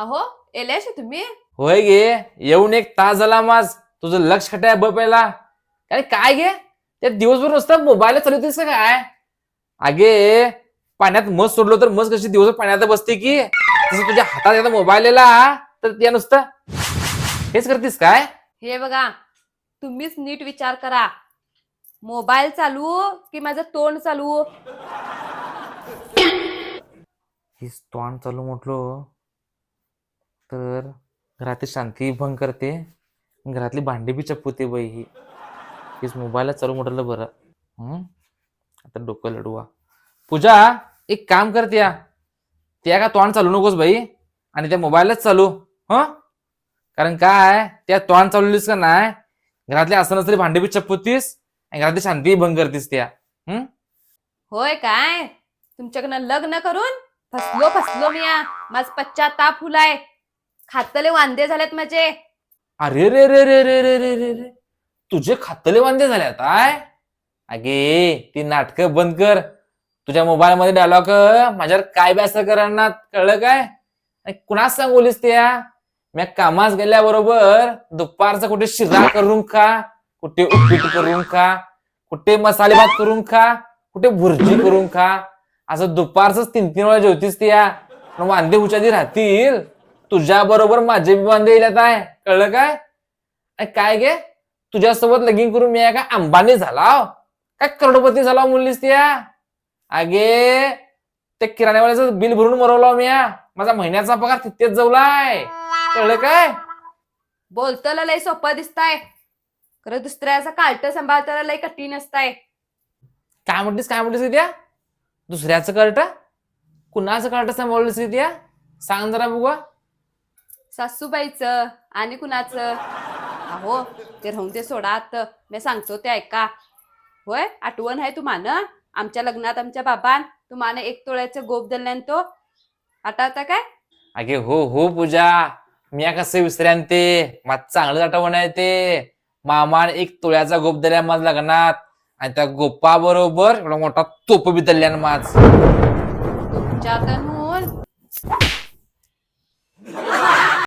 एल्याशी तुम्ही? होय गे येऊन एक तास झाला माझ तुझं लक्ष खटाय बपायला काय काय गे? त्या दिवसभर नुसतं मोबाईल चालवतेस का काय? अगे पाण्यात मस सोडलो तर मस कशी दिवसभर पाण्यात बसते की? तसं तुझ्या हातात एकदा मोबाईल आला तर त्या नुसतं हेच करतीस काय? हे बघा तुम्हीच नीट विचार करा. मोबाईल चालू की माझं तोंड चालू? हीच तोंड चालू म्हटलो. तर घरातली शांती भंग करते. घरातली भांडी बी चपवते बाई ही. हीच मोबाईलला चालू म्हटलं बरं. आता डोकं लढवा. पूजा एक काम करते या त्या का तोंड चालू नकोस बाई. आणि त्या मोबाईलच चालू. ह? कारण काय? त्या तोंड चालवलीस का नाही? घरातले असं नसतरी भांडी बी चपवतीस आणि घरातली शांती भंग करतीस त्या. हम्म? होय काय? तुमच्याकडनं लग्न करून फसलो फसलो मी या. माझ पश्चाताप फुलाय. खातले वांदे झालेत माझे. अरे रे रे रे रे रे रे रे रे. तुझे खातले वांदे झाले आय. अगे ती नाटक बंद कर. तुझ्या मोबाईल मध्ये डायलॉग माझ्यावर काय बी असं करणार कळलं काय? आणि कुणाच सांगोलीस त्या मी कामास गेल्याबरोबर दुपारचा कुठे शिरा करून खा कुठे उपीट करून खा कुठे मसाले भात करून खा कुठे भुर्जी करून खा. असं दुपारच तीन तीन वेळा जेवतीस त्या पण वांदे हुशादी राहतील. तुझ्या बरोबर माझे बी वांदे येतात आहे. कळलं काय? काय गे? तुझ्यासोबत लगीन करून मी काय अंबानी झाला काय करोडपती झाला मुलीस त्या अगे ते किराण्यावाल्याचं बिल भरून मरवला मी या. माझा महिन्याचा पगार तिथेच जवलाय. कळलं काय? बोलताना लय सोपं दिसताय. खरं दुसऱ्याचा कालट सांभाळताना लय कठीण असताय. काय म्हणतेस काय म्हणतेस त्या दुसऱ्याचं कर्ट कुणाचं कर्ट सांभाळलीस त्या सांग जरा बघा सासूबाईचं आणि कुणाचं? अहो ते राहून ते सोडा आता. मी सांगतो ते ऐका. होय आठवण आहे तुम्हाला आमच्या लग्नात आमच्या बाबान तुम्हाला एक तोळ्याचं गोप दिल्यान तो. आता आता काय? अगे हो हो पूजा. मी कसं विसऱ्यान ते? मात चांगलं आठवण आहे ते. मामान एक तोळ्याचा गोप दिल्या माझ्या लग्नात. आणि त्या गोपा बरोबर मोठा तोप बी दिल्यान माझ.